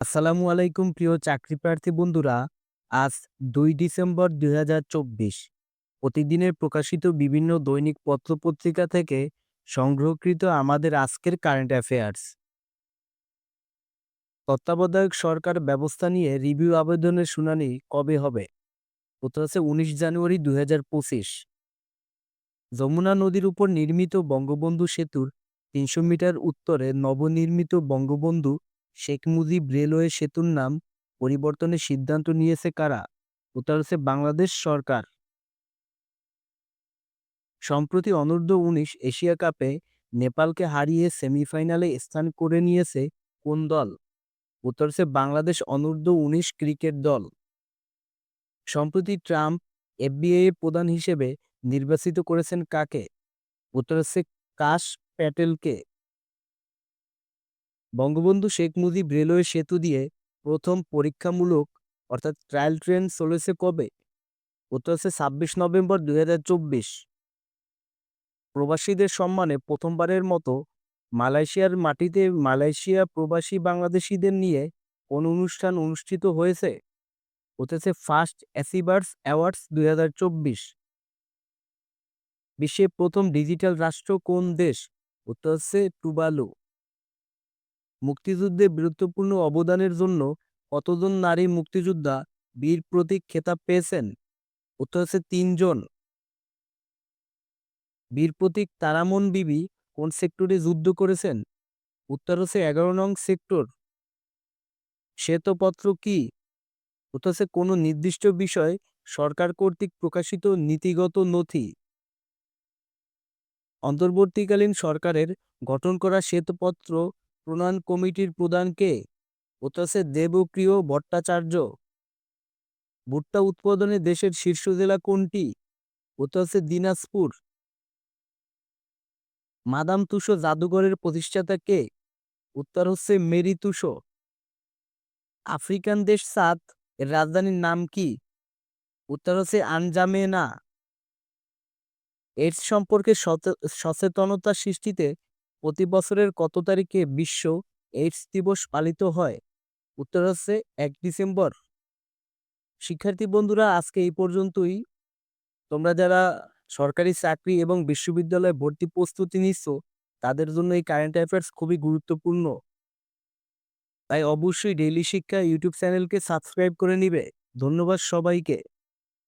আসসালামু আলাইকুম, প্রিয় চাকরি প্রার্থী বন্ধুরা। আজ দুই ডিসেম্বর দুই হাজার চব্বিশ। প্রতিদিনের প্রকাশিত বিভিন্ন দৈনিক পত্রপত্রিকা থেকে সংগ্রহকৃত আমাদের আজকের কারেন্ট অ্যাফেয়ার্স তত্ত্বাবধায়ক সরকার ব্যবস্থা নিয়ে রিভিউ আবেদনের শুনানি কবে হবে? উত্তর আছে উনিশ জানুয়ারি দুই হাজার পঁচিশ। যমুনা নদীর উপর নির্মিত বঙ্গবন্ধু সেতুর তিনশো মিটার উত্তরে নবনির্মিত বঙ্গবন্ধু শেখ মুজিব রেলওয়ে সেতুর নাম পরিবর্তনের সিদ্ধান্ত নিয়েছে কারা? উত্তর হচ্ছে বাংলাদেশ সরকার। সম্প্রতি অনূর্ধ্ব উনিশ এশিয়া কাপে নেপালকে হারিয়ে সেমিফাইনালে স্থান করে নিয়েছে কোন দল? উত্তর হচ্ছে বাংলাদেশ অনূর্ধ্ব উনিশ ক্রিকেট দল। সম্প্রতি ট্রাম্প এফবিআই প্রধান হিসেবে নির্বাচিত করেছেন কাকে? উত্তর হচ্ছে কাশ প্যাটেলকে। বঙ্গবন্ধু শেখ মুজিব রেলওয়ে সেতু দিয়ে প্রথম পরীক্ষামূলক, অর্থাৎ ট্রায়াল ট্রেন চলেছে কবে? উত্তর হচ্ছে ছাব্বিশ নভেম্বর দুই হাজার চব্বিশ। প্রবাসীদের সম্মানে প্রথমবারের মতো মালয়েশিয়ার মাটিতে মালয়েশিয়া প্রবাসী বাংলাদেশিদের নিয়ে কোন অনুষ্ঠান অনুষ্ঠিত হয়েছে? হতেছে ফার্স্ট অ্যাসিভার্স অ্যাওয়ার্ডস দুই বিশ্বের প্রথম ডিজিটাল রাষ্ট্র কোন দেশ? উত্তর হচ্ছে টুবালু মুক্তিযুদ্ধে গুরুত্বপূর্ণ অবদানের জন্য কতজন নারী মুক্তিযোদ্ধা বীর প্রতীক খেতাব পেয়েছেন? উত্তর হচ্ছে তিনজন। বীর প্রতীক তারামন বিবি কোন সেক্টরে যুদ্ধ করেছেন? উত্তর হচ্ছে এগারো নং সেক্টর। শ্বেতপত্র কি? উত্তর হচ্ছে কোনো নির্দিষ্ট বিষয় সরকার কর্তৃক প্রকাশিত নীতিগত নথি। অন্তর্বর্তীকালীন সরকারের গঠন করা শ্বেতপত্র প্রণয়ন কমিটির প্রধান কে? হচ্ছে দেবপ্রিয় ভট্টাচার্য। ভুট্টা উৎপাদনে দেশের শীর্ষ জেলা কোনটি? হচ্ছে দিনাজপুর। মাদাম তুষো জাদুঘরের প্রতিষ্ঠাতা কে? উত্তর হচ্ছে মেরি তুষো। আফ্রিকান দেশ সাত, এর রাজধানীর নাম কি? উত্তর হচ্ছে আনজামেনা। এইডস সম্পর্কে সচেতনতা সৃষ্টিতে প্রতি বছরের কত তারিখে বিশ্ব এইডস দিবস পালিত হয়? উত্তর হচ্ছে এক ডিসেম্বর। শিক্ষার্থী বন্ধুরা, আজকে এই পর্যন্তই। তোমরা যারা সরকারি চাকরি এবং বিশ্ববিদ্যালয়ে ভর্তি প্রস্তুতি নিচ্ছ, তাদের জন্য এই কারেন্ট অ্যাফেয়ার্স খুবই গুরুত্বপূর্ণ। তাই অবশ্যই ডেইলি শিক্ষা ইউটিউব চ্যানেলকে সাবস্ক্রাইব করে নিবে। ধন্যবাদ সবাইকে।